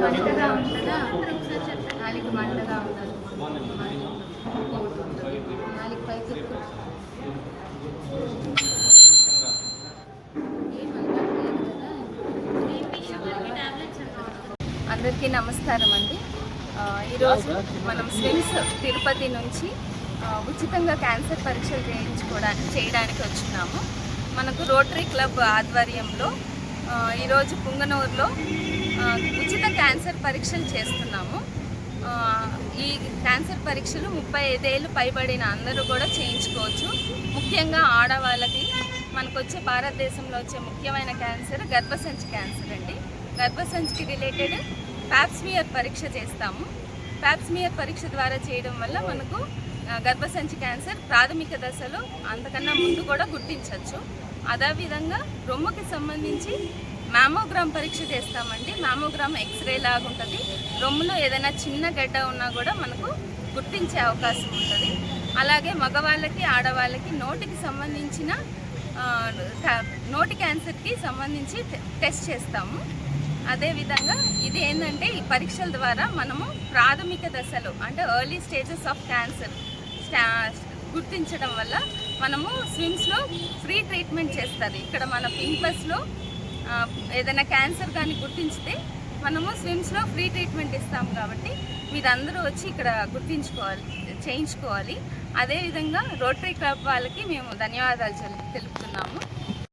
మంటగా ఉంటుందా నాలుగు మంటగా నాలుగు అందరికీ నమస్కారం అండి. ఈరోజు మనం స్విమ్స్ తిరుపతి నుంచి ఉచితంగా క్యాన్సర్ పరీక్షలు చేయించుకోవడానికి చేయడానికి వచ్చినాము. మనకు రోటరీ క్లబ్ ఆధ్వర్యంలో ఈరోజు పుంగనూరులో ఉచిత క్యాన్సర్ పరీక్షలు చేస్తున్నాము. ఈ క్యాన్సర్ పరీక్షలు ముప్పై ఐదేళ్ళు పైబడిన అందరూ కూడా చేయించుకోవచ్చు. ముఖ్యంగా ఆడవాళ్ళకి మనకు వచ్చే భారతదేశంలో వచ్చే ముఖ్యమైన క్యాన్సర్ గర్భసంచి క్యాన్సర్ అండి. గర్భసంచికి రిలేటెడ్ ప్యాప్స్మియర్ పరీక్ష చేస్తాము. ప్యాప్స్మియర్ పరీక్ష ద్వారా చేయడం వల్ల మనకు గర్భసంచి క్యాన్సర్ ప్రాథమిక దశలో అంతకన్నా ముందు కూడా గుర్తించవచ్చు. అదేవిధంగా రొమ్ముకి సంబంధించి మ్యామోగ్రామ్ పరీక్ష చేస్తామండి. మ్యామోగ్రామ్ ఎక్స్రే లాగా ఉంటుంది. రొమ్ములో ఏదైనా చిన్న గడ్డ ఉన్నా కూడా మనకు గుర్తించే అవకాశం ఉంటుంది. అలాగే మగవాళ్ళకి ఆడవాళ్ళకి నోటికి సంబంధించిన నోటి క్యాన్సర్కి సంబంధించి టె- టెస్ట్ చేస్తాము. అదేవిధంగా ఇది ఏంటంటే ఈ పరీక్షల ద్వారా మనము ప్రాథమిక దశలో అంటే ఎర్లీ స్టేజెస్ ఆఫ్ క్యాన్సర్ గుర్తించడం వల్ల మనము స్విమ్స్లో ఫ్రీ ట్రీట్మెంట్ చేస్తారు. ఇక్కడ మన పింపస్లో ఏదైనా క్యాన్సర్ కానీ గుర్తించితే మనము స్విమ్స్లో ఫ్రీ ట్రీట్మెంట్ ఇస్తాం కాబట్టి మీరందరూ వచ్చి ఇక్కడ గుర్తించుకోవాలి చేయించుకోవాలి. అదేవిధంగా రోటరీ క్లబ్ వాళ్ళకి మేము ధన్యవాదాలు తెలు- తెలుపుతున్నాము.